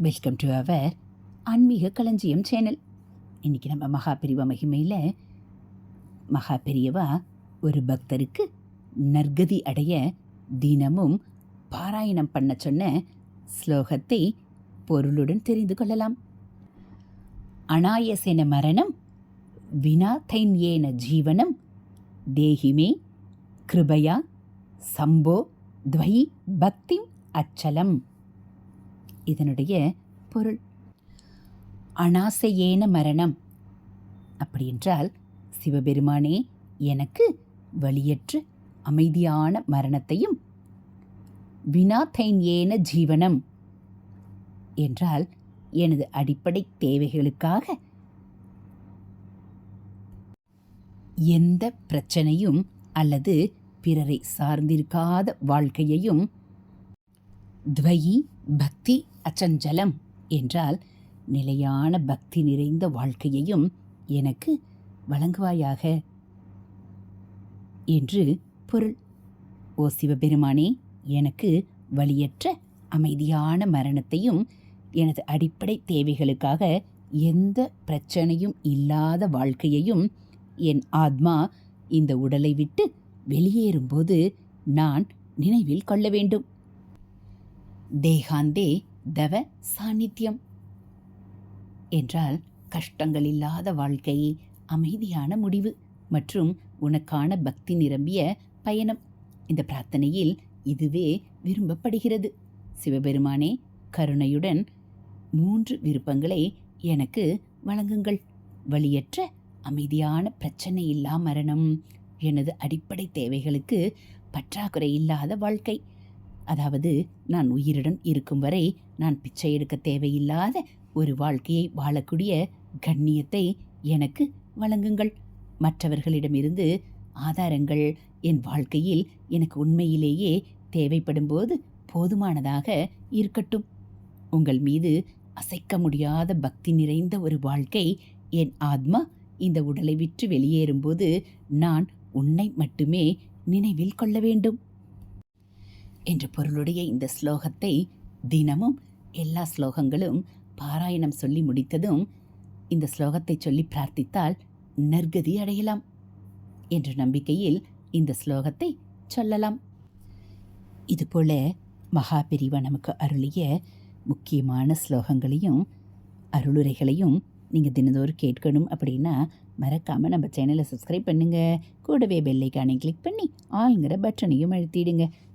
Welcome to our ஆன்மீக களஞ்சியம் channel இன்றைக்கி நம்ம மகா பெரியவா மகிமையில் மகா பெரியவா ஒரு பக்தருக்கு நற்கதி அடைய தினமும் பாராயணம் பண்ண சொன்ன ஸ்லோகத்தை பொருளுடன் தெரிந்து கொள்ளலாம். அனாயசென மரணம் வினா தைன்யேன ஜீவனம் தேஹிமே கிருபயா சம்போ துவை பக்திம் அச்சலம். இதனுடைய பொருள். அனாசையேன மரணம். அப்படி என்றால் சிவபெருமானே எனக்கு வழியற்று அமைதியான மரணத்தையும் வினாத்தைன்யேன ஜீவனம் என்றால் எனது அடிப்படை தேவைகளுக்காக எந்த பிரச்சனையும் அல்லது பிறரை சார்ந்திருக்காத வாழ்க்கையையும் துவயி பக்தி அச்சஞ்சலம் என்றால் நிலையான பக்தி நிறைந்த வாழ்க்கையையும் எனக்கு வழங்குவாயாக. என்று பொருள். ஓ சிவபெருமானே எனக்கு வழியற்ற அமைதியான மரணத்தையும் எனது அடிப்படை தேவைகளுக்காக எந்த பிரச்சனையும் இல்லாத வாழ்க்கையையும் என் ஆத்மா இந்த உடலை விட்டு வெளியேறும்போது நான் நினைவில் கொள்ள வேண்டும். தேகாந்தே தவ சாநித்தியம். என்றால் கஷ்டங்கள் இல்லாத வாழ்க்கை அமைதியான முடிவு மற்றும் உனக்கான பக்தி நிரம்பிய பயணம். இந்த பிரார்த்தனையில் இதுவே விரும்பப்படுகிறது. சிவபெருமானே கருணையுடன் மூன்று விருப்பங்களை எனக்கு வழங்குங்கள். வழியற்ற அமைதியான பிரச்சனை இல்லா மரணம். எனது அடிப்படை தேவைகளுக்கு பற்றாக்குறை இல்லாத வாழ்க்கை. அதாவது நான் உயிருடன் இருக்கும் வரை நான் பிச்சை எடுக்க தேவையில்லாத ஒரு வாழ்க்கையை வாழக்கூடிய கண்ணியத்தை எனக்கு வழங்குங்கள். மற்றவர்களிடமிருந்து ஆதாரங்கள் என் வாழ்க்கையில் எனக்கு உண்மையிலேயே தேவைப்படும் போது போதுமானதாக இருக்கட்டும். உங்கள் மீது அசைக்க முடியாத பக்தி நிறைந்த ஒரு வாழ்க்கை என் ஆத்மா இந்த உடலை விற்று வெளியேறும்போது நான் உன்னை மட்டுமே நினைவில் கொள்ள வேண்டும். என்ற பொருளுடைய இந்த ஸ்லோகத்தை தினமும் எல்லா ஸ்லோகங்களும் பாராயணம் சொல்லி முடித்ததும் இந்த ஸ்லோகத்தை சொல்லி பிரார்த்தித்தால் நற்கதி அடையலாம் என்ற நம்பிக்கையில் இந்த ஸ்லோகத்தை சொல்லலாம். இதுபோல மகா நமக்கு அருளிய முக்கியமான ஸ்லோகங்களையும் அருளுரைகளையும் நீங்கள் தினந்தோறும் கேட்கணும் அப்படின்னா மறக்காமல் நம்ம சேனலை சப்ஸ்கிரைப் பண்ணுங்கள் கூடவே பெல்லைக்கானை கிளிக் பண்ணி ஆளுங்கிற பட்டனையும் அழுத்திடுங்க.